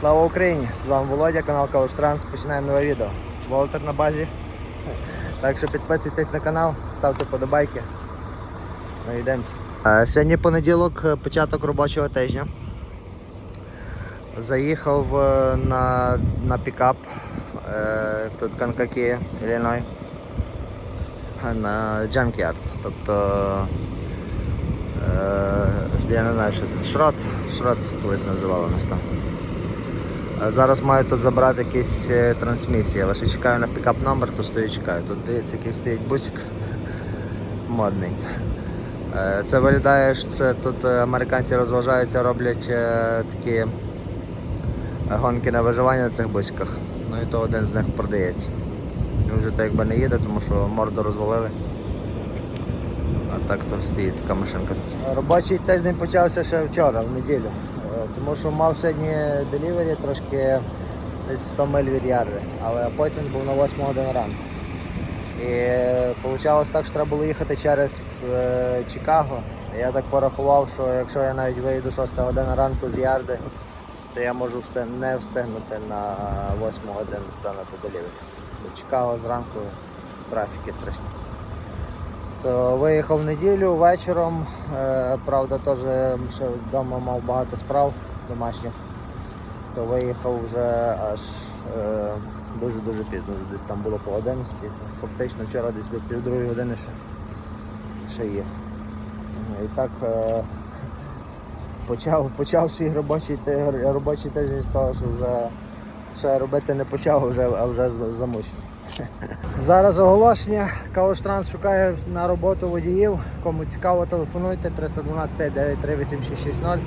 Слава Україні! З вами Володя, канал Калуш Транс. Починаємо нове відео. Волтер на базі. Так що підписуйтесь на канал, ставте подобайки. Ну йдемося. Сьогодні понеділок, е, початок робочого тижня. Заїхав е, на, на пікап, е, тут Канкакі, Ілліной, на Junkyard. Тобто Е, я не знаю, що це. Шрот. Шрот колись називали нас там. Зараз маю тут забрати якісь е, трансмісії, але ще чекаю на пікап номер, то стою чекаю. Тут дивіться, який стоїть бусик модний. Е, Це виглядає, що це тут е, американці розважаються, роблять такі гонки на виживання на цих бусиках. Ну і то один з них продається. Він вже так якби не їде, тому що морду розвалили. А так то стоїть така машинка. Робочий тиждень почався ще вчора, в неділю. Тому що мав сьогодні делівері трошки десь 100 миль від Ярди, але апойтмент був на 8 годину ранку. І вийшло так, що треба було їхати через е, Чикаго. Я так порахував, що якщо я навіть вийду 6 година ранку з Ярди, то я можу встиг- не встигнути на 8 годину до на то делівері. До Чикаго зранку трафіки страшні. То виїхав в неділю вечором. Е, правда, теж вдома мав багато справ домашніх. То виїхав вже аж е, дуже-дуже пізно. Десь там було по 11. То фактично вчора десь до півдругої години ще, ще їхав. Ну, І так е, почав, почав свій робочий, робочий тиждень з того, що вже ще робити не почав, а вже, а вже замучений. Зараз оголошення. Калуш Транс шукає на роботу водіїв. Кому цікаво, телефонуйте 312 593 8660.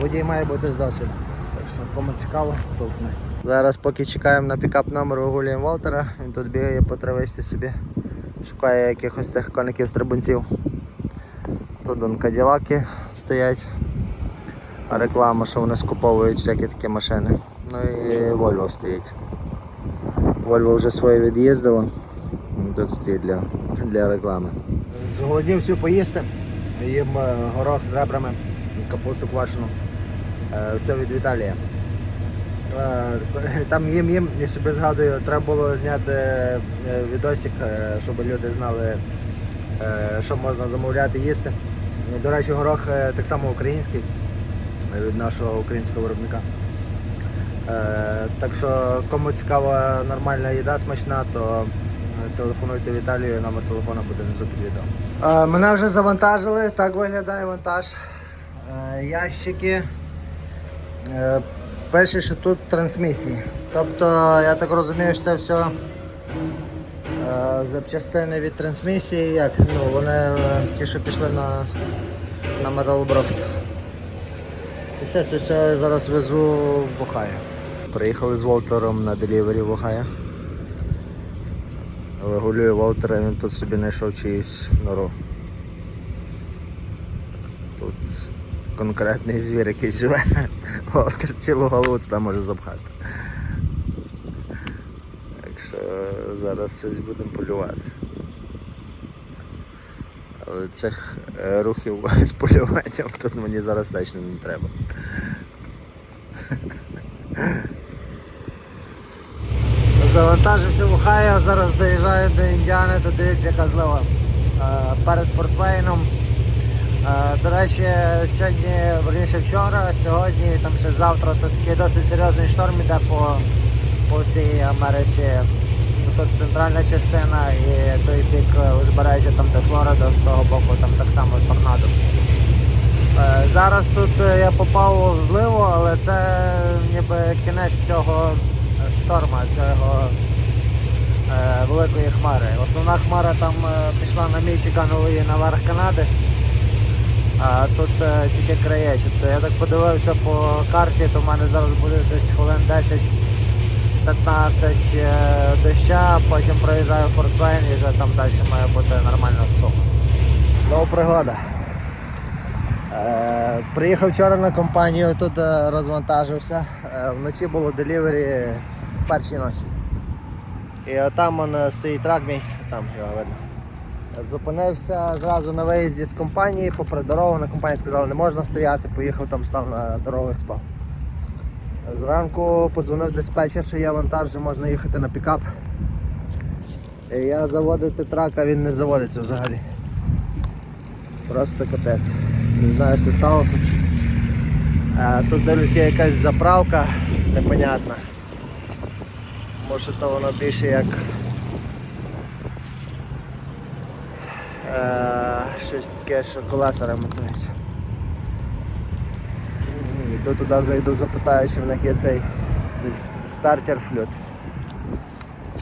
Водій має бути з досвідом. Так що кому цікаво, телефонуйте. Зараз поки чекаємо на пікап номер вигулюємо Волтера. Він тут бігає по травичці собі. Шукає якихось тих коників стрибунців. Тут он каділаки стоять. Реклама, що вони скуповують всякі такі машини. Ну і Volvo стоїть. Вольво вже своє від'їздило. Ну, Тут стоїть для, для реклами. Зголоднів всю поїсти. Їм е, горох з ребрами, капусту квашену. Е, Все від Віталія. Е, Там їм їм, я собі згадую, треба було зняти е, відосик, щоб люди знали, що можна замовляти їсти. До речі, горох так само український від нашого українського виробника. Так що кому цікава нормальна їда смачна, то телефонуйте Віталію, номер телефона буде внизу під відео. Мене вже завантажили, так виглядає вантаж. Е, Ящики. Е, Перше, що тут трансмісії. Тобто, я так розумію, що це все е, запчастини від трансмісії. Як? Ну, вони ті, що пішли на, на металоброкт. І все це все я зараз везу в Ohio. Приїхали з Волтером на делівері в Ohio. Вигулює Волтера, він тут собі знайшов чиюсь нору. Тут конкретний звір якийсь живе. Волтер цілу голову туди може запхати. Так що зараз щось будемо полювати. Але цих е, рухів з полюванням тут мені зараз точно не треба. Завантажився в Ohio, зараз доїжджаю до Індіани, то дивіться яка злива е, перед Фортвейном. Е, До речі, сьогодні, верніше вчора, сьогодні, там ще завтра, то такий досить серйозний шторм іде по, по всій Америці. Ну, Тут центральна частина і той бік е, узбережжя, там де Флорида, з того боку там так само торнадо. Е, Зараз тут е, я попав в зливу, але це ніби кінець цього шторма, цього великої хмари. Основна хмара там пішла на Мічигану і наверх Канади. А тут е, тільки краєчок. То я так подивився по карті, то в мене зараз буде десь хвилин 10-15 е, доща, потім проїжджаю Форт Вейн і вже там далі має бути нормальна сума. Знову пригода. Е, приїхав вчора на компанію, тут розвантажився. Вночі було делівері в першій ночі. І там стоїть трак мій, там його видно. Зупинився зразу на виїзді з компанії, попри дорогу, на компанії сказали, не можна стояти, поїхав там, став на дорогу спав. Зранку подзвонив диспетчер, що є вантаж, що можна їхати на пікап. І я заводити трак, а він не заводиться взагалі. Просто капець. Не знаю, що сталося. А, тут дивлюсь, є якась заправка непонятна. Може то воно більше як е, щось таке, що колеса ремонтують. Йду туди, зайду, запитаю, чи в них є цей десь стартер флют.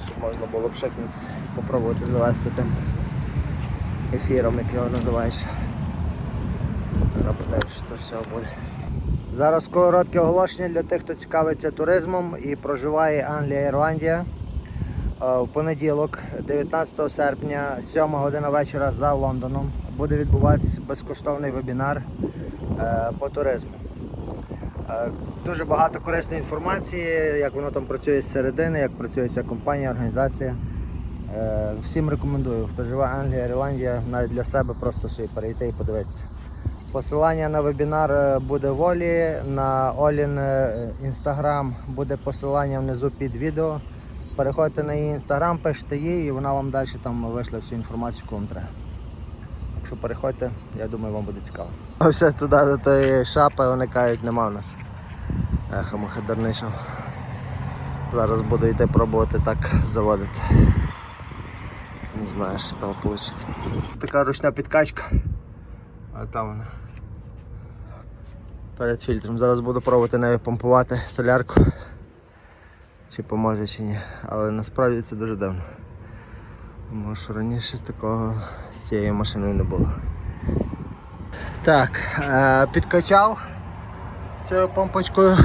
Щоб можна було б шикнути, попробувати завести тим ефіром, як його називаєш. Запитаю, що то все буде. Зараз коротке оголошення для тих, хто цікавиться туризмом і проживає Англія Ірландія. Е, В понеділок, 19 серпня, 7 година вечора за Лондоном, буде відбуватися безкоштовний вебінар е, по туризму. Е, Дуже багато корисної інформації, як воно там працює з середини, як працює ця компанія, організація. Всім рекомендую, хто живе Англія, Ірландія, навіть для себе просто собі перейти і подивитися. Посилання на вебінар буде в Олі, на Олін інстаграм буде посилання внизу під відео. Переходьте на її інстаграм, пишете їй і вона вам далі там вийшла всю інформацію, яку вам треба. Якщо переходьте, я думаю, вам буде цікаво. Все туди до тої шапи, вони кажуть, нема в нас. Еха, махадарничав. Зараз буду йти пробувати так заводити. Не знаю, що з того вийде. Така ручна підкачка. А там вона. Перед фільтром. Зараз буду пробувати нею помпувати солярку. Чи поможе, чи ні. Але насправді це дуже давно. Тому що раніше з такого з цією машиною не було. Так, е, підкачав цією помпочкою.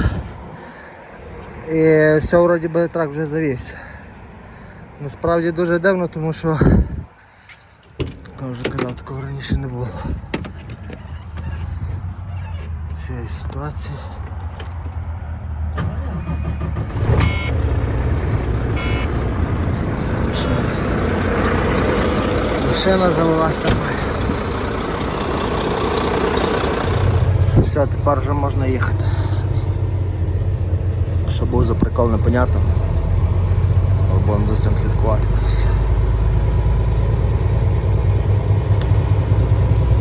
І все вроді би трак вже завівся. Насправді дуже дивно, тому що, я вже казав, такого раніше не було. Цієї ситуації. Все, машина. Машина завелась нормально. Все, тепер вже можна їхати. Що був за прикол, непонятно. Але будемо за цим слідкувати зараз.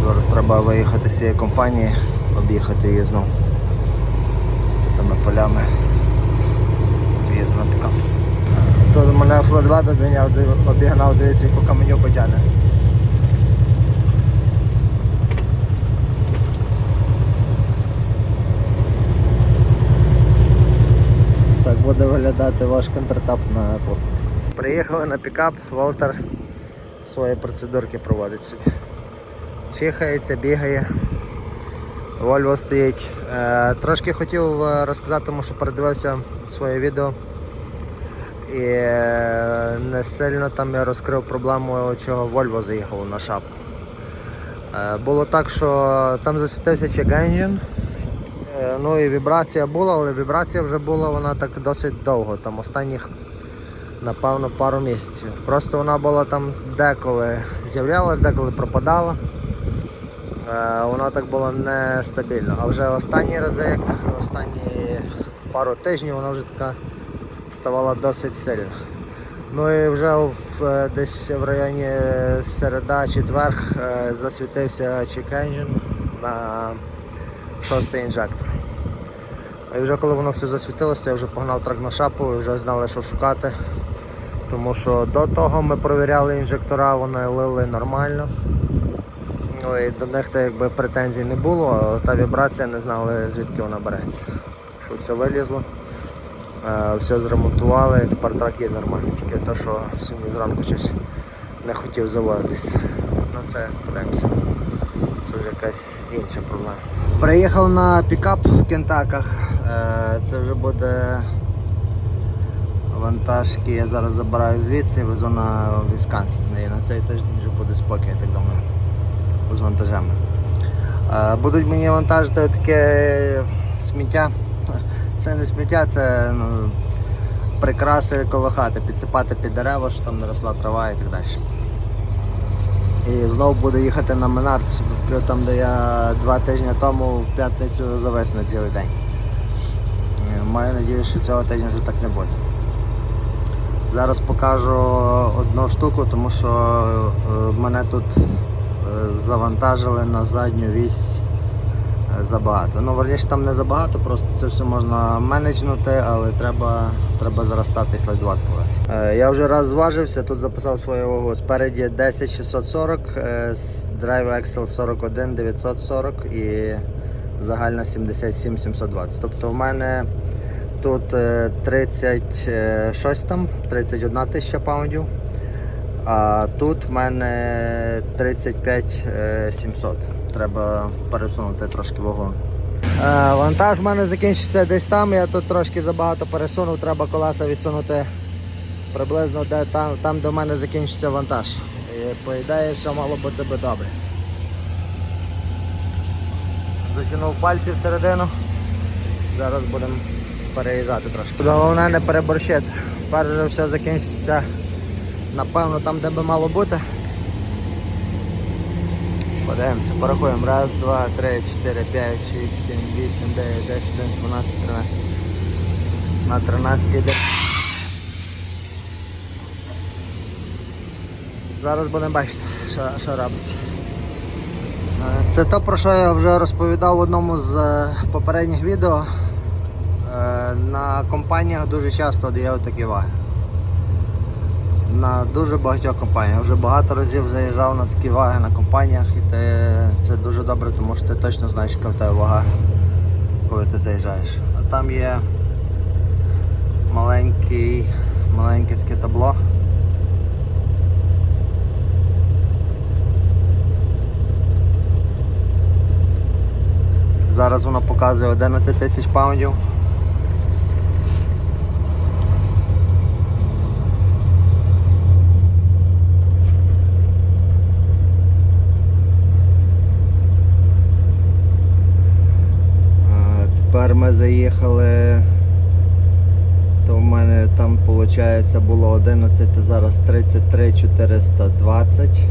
Зараз треба виїхати з цієї компанії, об'їхати її знову. Цими полями. Їду на пікап. Тут мене флответ обігнав, обігнав, дивіться, яку каменю потягне. Так буде виглядати ваш контртап на Apple. Приїхали на пікап, Волтер свої процедурки проводить собі. Чихається, бігає. Вольво стоїть. Е, трошки хотів е, розказати, тому що передивився своє відео. І е, не сильно там я розкрив проблему, чого Volvo заїхало на шапку. Було так, що там засвітився е, ну і вібрація була, але вібрація вже була вона так досить довго, там останніх, напевно, пару місяців. Просто вона була там деколи з'являлась, деколи пропадала. Е, Вона так була нестабільна. А вже останні рази, як останні пару тижнів, вона вже така ставала досить сильно. Ну і вже в, е, десь в районі середа, четверг е, засвітився engine на шостий інжектор. І вже коли воно все засвітилося, я вже погнав трак на шапу і вже знали, що шукати. Тому що до того ми провіряли інжектора, вони лили нормально. Ну і до них якби претензій не було, а та вібрація не знали звідки вона береться. Що все вилізло. Е, все зремонтували, і тепер трак є нормальний, тільки те, що сьогодні зранку щось не хотів заводитися. На це подивимося. Це вже якась інша проблема. Приїхав на пікап в Кентаках. Е, Це вже буде вантажки. Я зараз забираю звідси і везу на Вісконсин. І на цей тиждень вже буде спокій, я так думаю, з вантажами. Е, Будуть мені вантажити таке сміття. Це не сміття, це ну, прикраси коло хати, підсипати під дерева, що там не росла трава і так далі. І знову буду їхати на Менардс, там де я два тижні тому в п'ятницю завис на цілий день. Е, маю надію, що цього тижня вже так не буде. Зараз покажу одну штуку, тому що е, мене тут е, завантажили на задню вісь забагато. Ну, верніше там не забагато, просто це все можна менеджнути, але треба, треба зараз стати і слайдувати колись. Е, Я вже раз зважився, тут записав свою вагу. Спереді 10640, е, Drive Excel 41 940 і загальна 77 720. Тобто в мене тут е, 36 там, 31 тисяча паундів. А тут в мене 35 е, 700. Треба пересунути трошки вагон. Е, Вантаж в мене закінчився десь там, я тут трошки забагато пересунув, треба колеса відсунути приблизно де, там, там, де в мене закінчиться вантаж. І по ідеї все мало бути би добре. Затягнув пальці всередину. Зараз будемо переїжджати трошки. Головне не переборщити. Перш все закінчиться напевно там, де би мало бути. Подивимося, порахуємо. Раз, два, три, чотири, п'ять, шість, сім, вісім, дев'ять, десять, дванадцять, тринадцять. На 13 йде. Зараз будемо бачити, що, що робиться. Е, Це то, про що я вже розповідав в одному з е, попередніх відео. Е, На компаніях дуже часто дає такі ваги. На дуже багатьох компаніях. Вже багато разів заїжджав на такі ваги на компаніях і ти, це дуже добре, тому що ти точно знаєш, яка в тебе вага, коли ти заїжджаєш. А там є маленький, маленьке таке табло. Зараз воно показує 11 тисяч паундів. А, Тепер ми заїхали. То в мене там виходить було 11, зараз 33 420.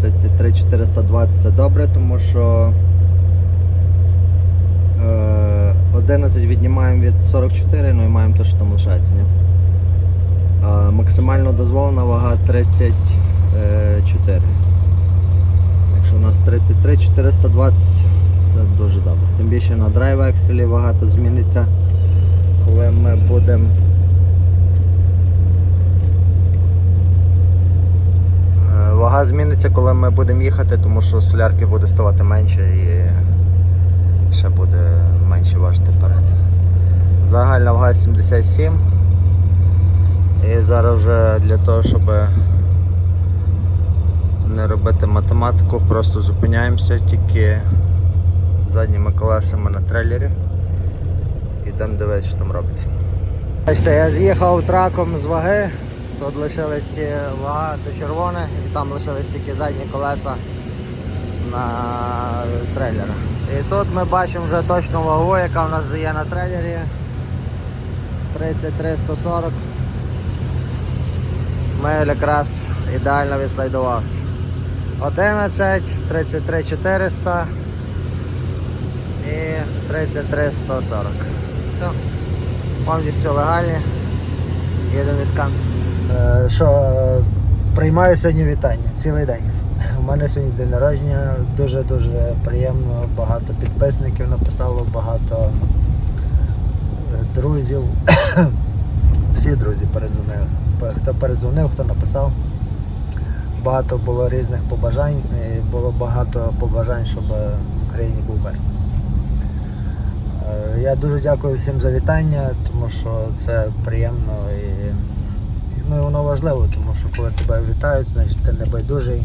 33 420 це добре, тому що е, 11 віднімаємо від 44, ну і маємо те, що там лишається. Ні? А максимально дозволена вага 34. Якщо у нас 33 420, це дуже добре. Тим більше на драйв екселі вага то зміниться, коли ми будемо. Е, Вага зміниться, коли ми будемо їхати, тому що солярки буде ставати менше і ще буде менше важити вперед. Загальна вага 77. І зараз вже для того, щоб не робити математику, просто зупиняємося тільки задніми колесами на трейлері. Йдемо дивитися, що там робиться. Бачите, я з'їхав траком з ваги, тут лишились ті вага, це червоне, і там лишились тільки задні колеса на трейлера. І тут ми бачимо вже точну вагу, яка в нас є на трейлері. 33 140. Ми якраз ідеально відслайдувався. 11, 33 400 і 33 140. Все. Повністю легальні. Їдемо в Вісконсин. Е, Що, е, приймаю сьогодні вітання цілий день. У мене сьогодні день народження, дуже-дуже приємно, багато підписників написало, багато е, друзів. Всі друзі передзвонили. Хто передзвонив, хто написав. Багато було різних побажань, і було багато побажань, щоб в Україні був мир. Е, Я дуже дякую всім за вітання, тому що це приємно і, ну, і воно важливо, тому що коли тебе вітають, значить ти не байдужий.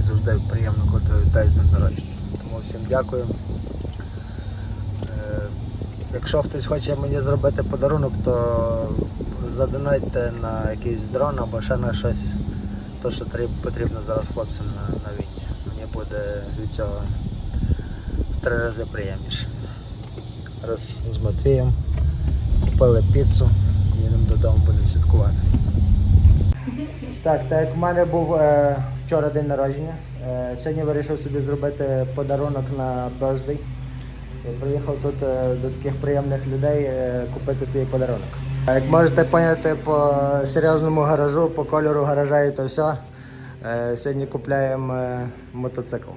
І завжди приємно, коли тебе вітають з народження. Тому всім дякую. Е, Якщо хтось хоче мені зробити подарунок, то задонайте на якийсь дрон або ще на щось, то що потрібно зараз хлопцям на, на війні. Мені буде від цього три рази приємніше. Раз з Матвієм купили піцу, їдемо додому, будемо святкувати. Так, так як в мене був е, вчора день народження, е, сьогодні вирішив собі зробити подарунок на birthday. І приїхав тут е, до таких приємних людей е, купити свій подарунок. Як можете поняти по серйозному гаражу, по кольору гаража і то все, е, сьогодні купляємо е, мотоцикл.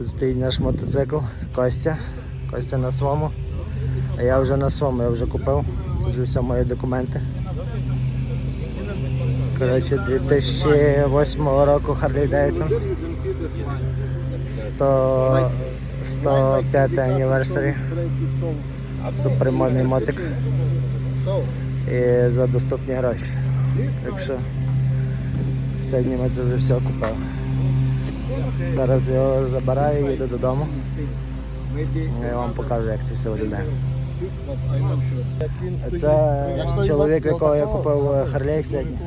Тут стоїть наш мотоцикл Костя. Костя на своєму. А я вже на своєму, я вже купив. Тут вже всі мої документи. Коротше, 2008 року Davidson. 100, 105 anniversary. Супермодний мотик. І за доступні гроші. Так що сьогодні ми це вже все купили. Зараз його забираю, їду додому. Я вам покажу, як це все виглядає. Це чоловік, якого я купив Харлей сьогодні.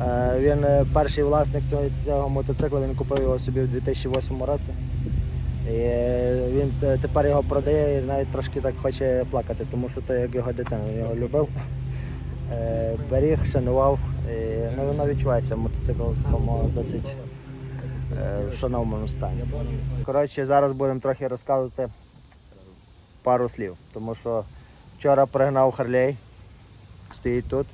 Е, Він е, перший власник цього, цього мотоцикла, він купив його собі в 2008 році. І е, він тепер його продає і навіть трошки так хоче плакати, тому що то як його дитина, він його любив. Беріг, шанував. І, ну, воно відчувається мотоцикл такому досить в шановному стані. Коротше, зараз будемо трохи розказувати пару слів, тому що вчора пригнав Харлей, стоїть тут.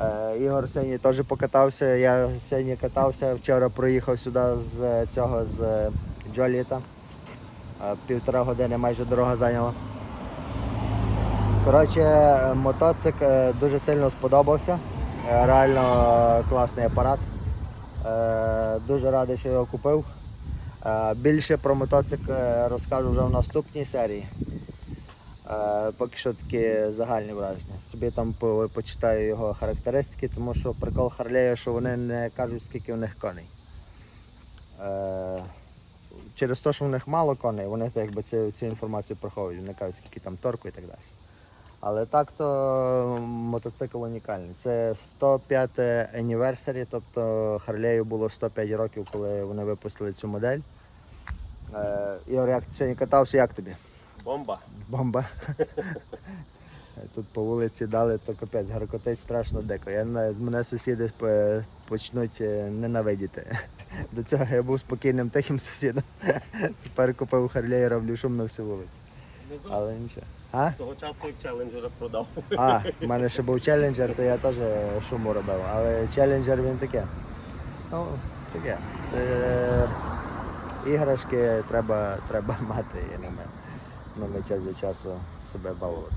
Е, Ігор сьогодні теж покатався. Я сьогодні катався. Вчора проїхав сюди з цього з е, Джоліта. Е, Півтора години майже дорога зайняла. Коротше, е, мотоцикл е, дуже сильно сподобався. Е, Реально е, класний апарат. Е, Дуже радий, що його купив. Е, Більше про мотоцикл е, розкажу вже в наступній серії. Поки що такі загальні враження. Собі там почитаю його характеристики, тому що прикол Харлея, що вони не кажуть, скільки в них коней. Через те, що в них мало коней, вони якби цю, цю інформацію приховують, вони кажуть, скільки там торку і так далі. Але так то мотоцикл унікальний. Це 105 anniversary, тобто Харлею було 105 років, коли вони випустили цю модель. Е, Ігор, як ти сьогодні катався, як тобі? Бомба. Бомба. Тут по вулиці дали, то капець, гаркотить страшно дико. Я мене сусіди почнуть е, ненавидіти. До цього я був спокійним тихим сусідом. Тепер купив Харлей і роблю шум на всю вулицю. Але нічого. А? того часу як челенджера продав. А, в мене ще був челенджер, то я теж шуму робив. Але челенджер він таке. Ну, таке. Е, іграшки треба, треба мати і ними, ними час від часу себе балувати.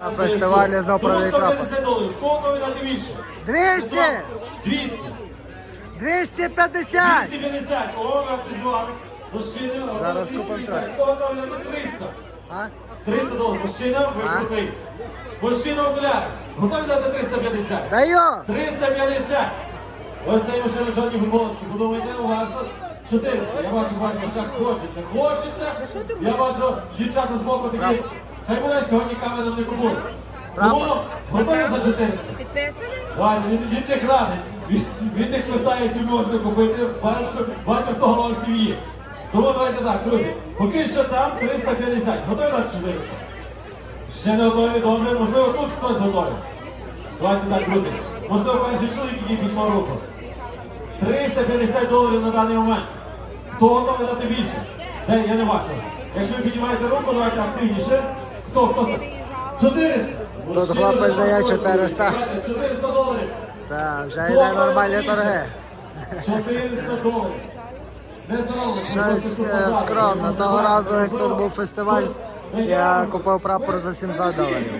На фестивалі знов продають прапор. 150 доларів. Хто готовий дати більше? 200! 200. 250! 250. Кого ви активувалися? Мужчини, Зараз 250. купимо трохи. Хто готовий 300? А? 300 доларів. Мужчина, ви А? крутий. Мужчина окуляр. Готові дати 350? Даю! 350. Ось цей мужчина в чорній футболці. Подумайте, уважно. 400. Я бачу, бачу, в очах хочеться, хочеться. Я бачу, дівчата з боку такі. Хай мене сьогодні каменем не купують. Тому готові за 400? Підписаний? Ладно, він, він них радить. Він, він них питає, чи можна купити. Бачу, бачу, хто голова в сім'ї. Тому давайте так, друзі. Поки що там 350. Готові дати 400? Ще не готові, добре. Можливо, тут хтось готовий. Давайте так, друзі. Можливо, перший чоловік, який піднімав руку. 350 доларів на даний момент. Хто готовий дати більше? Де, я не бачу. Якщо ви піднімаєте руку, давайте активніше. Хто, хто? хто? 400. Тут хлопець дає 400. 400 доларів. Так, вже йде нормальні торги. 400 доларів. Щось е, скромно. Того разу, як тут був фестиваль, я купив прапор за 700 доларів.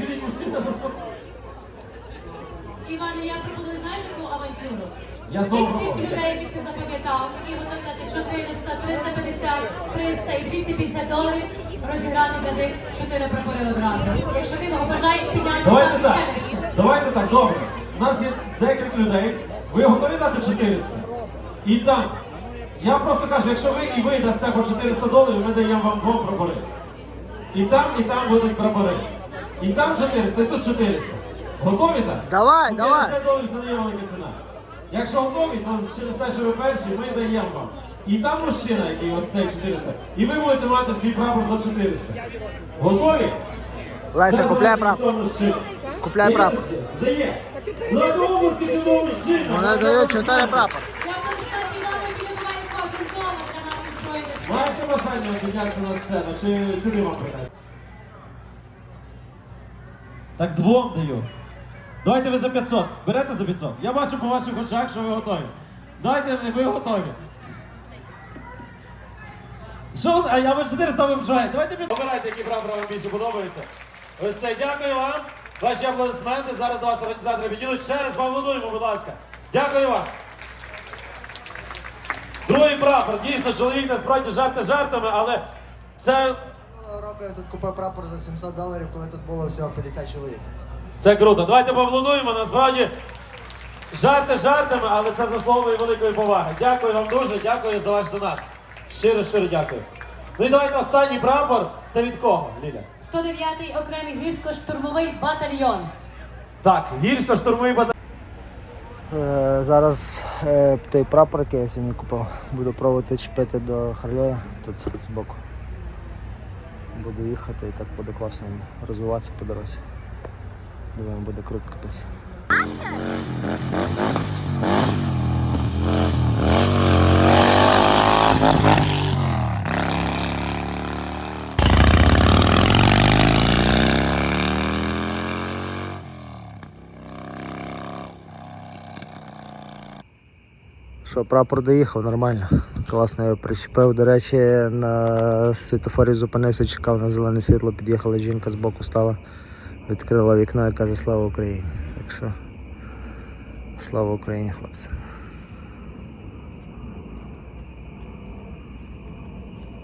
Іване, я пропоную, знаєш, яку авантюру? Всіх тих людей, яких ти запам'ятав, які готові дати 400, 350, 300 і 250 доларів, розіграти для них 4 прапори одразу. Якщо ти його бажаєш підняти, Давайте так. ще вище. Давайте так, добре. У нас є декілька людей. Ви готові дати 400? І там. Я просто кажу, якщо ви і ви дасте по 400 доларів, ми даємо вам двом прапори. І там, і там будуть прапори. І там 400, і тут 400. Готові так? Давай, давай. 50 доларів це не є велика ціна. Якщо готові, то через те, що ви перші, ми даємо вам. І там мужчина, який ось цей 400. І ви будете мати свій прапор за 400. Готові? Леся, купляй прапор. Купляй прапор. Дає. На області цього мужчина. Вони дають 4 прапор. Я буду стати Іваном, який має кожен долар для наших збройних Маєте бажання піднятися на сцену чи сюди вам принести? Так двом даю. Давайте ви за 500. Берете за 500. Я бачу по ваших очах, що ви готові. Дайте, ви готові. Що? А я ви 400 ви бажаєте. Давайте під... Обирайте, які прапори вам більше подобаються. Ось це. Дякую вам. Ваші аплодисменти. Зараз до вас організатори підійдуть. Ще раз поаплодуємо, будь ласка. Дякую вам. Другий прапор. Дійсно, чоловік насправді жарти жартами, але це, року я тут купив прапор за 700 доларів, коли тут було всього 50 чоловік. це круто. Давайте поаплодуємо. Насправді жарти жартами, але це заслуговує великої поваги. Дякую вам дуже, дякую за ваш донат. Щиро, щиро дякую. Ну і давайте останній прапор. Це від кого, Ліля? 109-й окремий гірсько-штурмовий батальйон. Так, гірсько-штурмовий батальйон. Е, Зараз е, той прапор, який я сьогодні купив, буду пробувати чіпити до Харлея тут збоку. Буду їхати і так буде класно розвиватися по дорозі. Думаю, буде круто капець. Що, прапор доїхав нормально. Класно його причепив. До речі, на світофорі зупинився, чекав на зелене світло, під'їхала жінка з боку стала, відкрила вікно і каже Слава Україні. Так що слава Україні, хлопці.